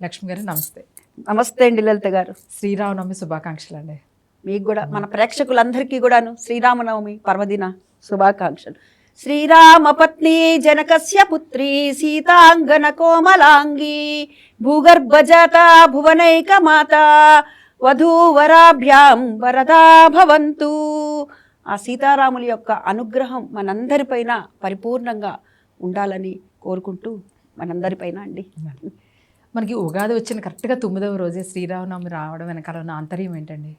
లక్ష్మి గారు నమస్తే. నమస్తే అండి లలిత గారు. శ్రీరామనవమి శుభాకాంక్షలు అండి మీకు కూడా మన ప్రేక్షకులందరికీ కూడాను శ్రీరామనవమి పర్వదిన శుభాకాంక్షలు. శ్రీరామ పత్ని జనకస్య పుత్రి సీతాంగన కోమలాంగి భూగర్భజాత భువనైక మాత వధూవరాభ్యాం వరదా భవంతు. ఆ సీతారాముల యొక్క అనుగ్రహం మనందరిపైన పరిపూర్ణంగా ఉండాలని కోరుకుంటూ మనందరిపైన అండి. మనకి ఉగాది వచ్చిన కరెక్ట్గా తొమ్మిదవ రోజే శ్రీరామనవమి రావడం వెనకాల ఉన్న ఆంతర్యం ఏంటండి?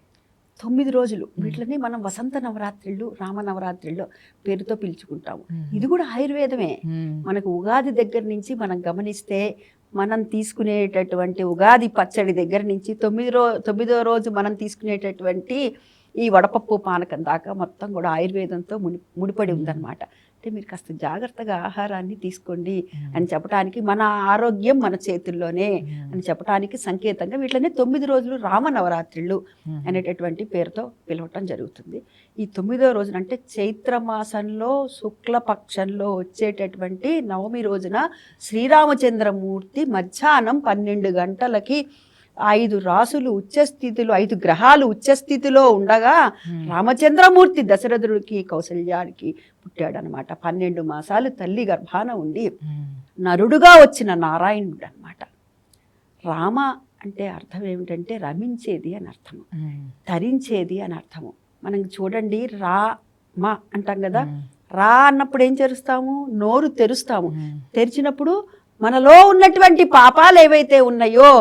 తొమ్మిది రోజులు వీటిని మనం వసంత నవరాత్రిళ్ళు రామ నవరాత్రిళ్ళు పేరుతో పిలుచుకుంటాము. ఇది కూడా ఆయుర్వేదమే. మనకు ఉగాది దగ్గర నుంచి మనం గమనిస్తే మనం తీసుకునేటటువంటి ఉగాది పచ్చడి దగ్గర నుంచి తొమ్మిది రో తొమ్మిదో రోజు మనం తీసుకునేటటువంటి ఈ వడపప్పు పానకం దాకా మొత్తం కూడా ఆయుర్వేదంతో ముడి ముడిపడి ఉందన్నమాట. అంటే మీరు కాస్త జాగ్రత్తగా ఆహారాన్ని తీసుకోండి అని చెప్పడానికి మన ఆరోగ్యం మన చేతుల్లోనే అని చెప్పడానికి సంకేతంగా వీటిని తొమ్మిది రోజులు రామ నవరాత్రిళ్ళు మ్మ్. అనేటటువంటి పేరుతో పిలవటం జరుగుతుంది. ఈ తొమ్మిదో రోజున అంటే చైత్ర మాసంలో శుక్లపక్షంలో వచ్చేటటువంటి నవమి రోజున శ్రీరామచంద్రమూర్తి మధ్యాహ్నం పన్నెండు గంటలకి ఐదు రాసులు ఉచ్చస్థితిలో ఐదు గ్రహాలు ఉచ్చస్థితిలో ఉండగా. రామచంద్రమూర్తి దశరథుడికి కౌసల్యానికి పుట్టాడనమాట పన్నెండు మాసాలు తల్లి గర్భాన ఉండి. నరుడుగా వచ్చిన నారాయణుడు అనమాట రామ అంటే అర్థం ఏమిటంటే రమించేది అని అర్థము. ధరించేది అని అర్థము మనం చూడండి రా మా అంటాం కదా. రా అన్నప్పుడు ఏం చేరుస్తాము నోరు తెరుస్తాము. తెరిచినప్పుడు మనలో ఉన్నటువంటి పాపాలు ఏవైతే ఉన్నాయో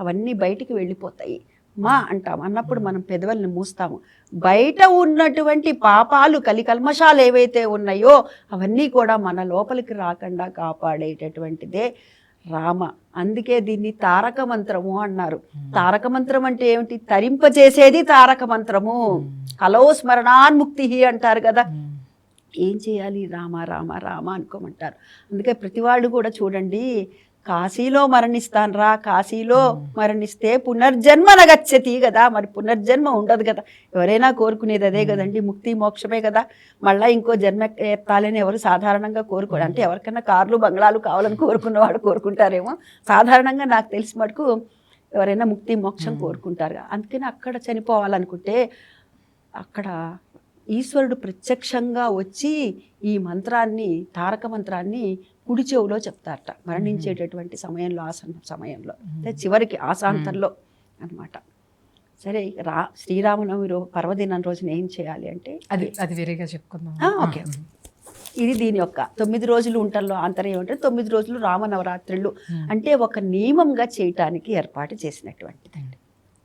అవన్నీ బయటికి వెళ్ళిపోతాయి. మా అంటాం. అన్నప్పుడు మనం పెదవుల్ని మూస్తాము. బయట ఉన్నటువంటి పాపాలు కలికల్మషాలు ఏవైతే ఉన్నాయో అవన్నీ కూడా మన లోపలికి రాకుండా కాపాడేటటువంటిదే రామ. అందుకే దీన్ని తారక మంత్రము అన్నారు. తారక మంత్రం అంటే ఏమిటి? తరింపజేసేది తారక మంత్రము. కలో స్మరణాన్ముక్తి అంటారు కదా. ఏం చేయాలి? రామ రామ రామ అనుకోమంటారు. అందుకే ప్రతివాళ్ళు కూడా చూడండి కాశీలో మరణిస్తాను రా కాశీలో మరణిస్తే పునర్జన్మ నగచ్చతి కదా మరి పునర్జన్మ ఉండదు కదా ఎవరైనా కోరుకునేది అదే కదండి ముక్తి మోక్షమే కదా మళ్ళీ ఇంకో జన్మ ఎత్తాలని ఎవరు సాధారణంగా కోరుకోరు. అంటే ఎవరికైనా కార్లు బంగ్లాలు కావాలని కోరుకున్నవాడు కోరుకుంటారేమో. సాధారణంగా నాకు తెలిసి మటుకు ఎవరైనా ముక్తి మోక్షం కోరుకుంటారు అందుకని అక్కడ చనిపోవాలనుకుంటే అక్కడ ఈశ్వరుడు ప్రత్యక్షంగా వచ్చి ఈ మంత్రాన్ని తారక మంత్రాన్ని కుడి చెవులో చెప్తారట. మరణించేటటువంటి సమయంలో ఆసన్న సమయంలో. అంటే చివరికి ఆశాంతంలో అన్నమాట. సరే రా శ్రీరామనవమి రో పర్వదినం రోజున ఏం చేయాలి అంటే అది అది వేరేగా చెప్పుకుందాం ఆ, ఓకే. ఇది దీని యొక్క తొమ్మిది రోజులు ఉంటల్లో ఆంతర్యం ఏమంటే తొమ్మిది రోజులు రామ నవరాత్రులు మ్మ్. అంటే ఒక నియమంగా చేయటానికి ఏర్పాటు చేసినటువంటిదండి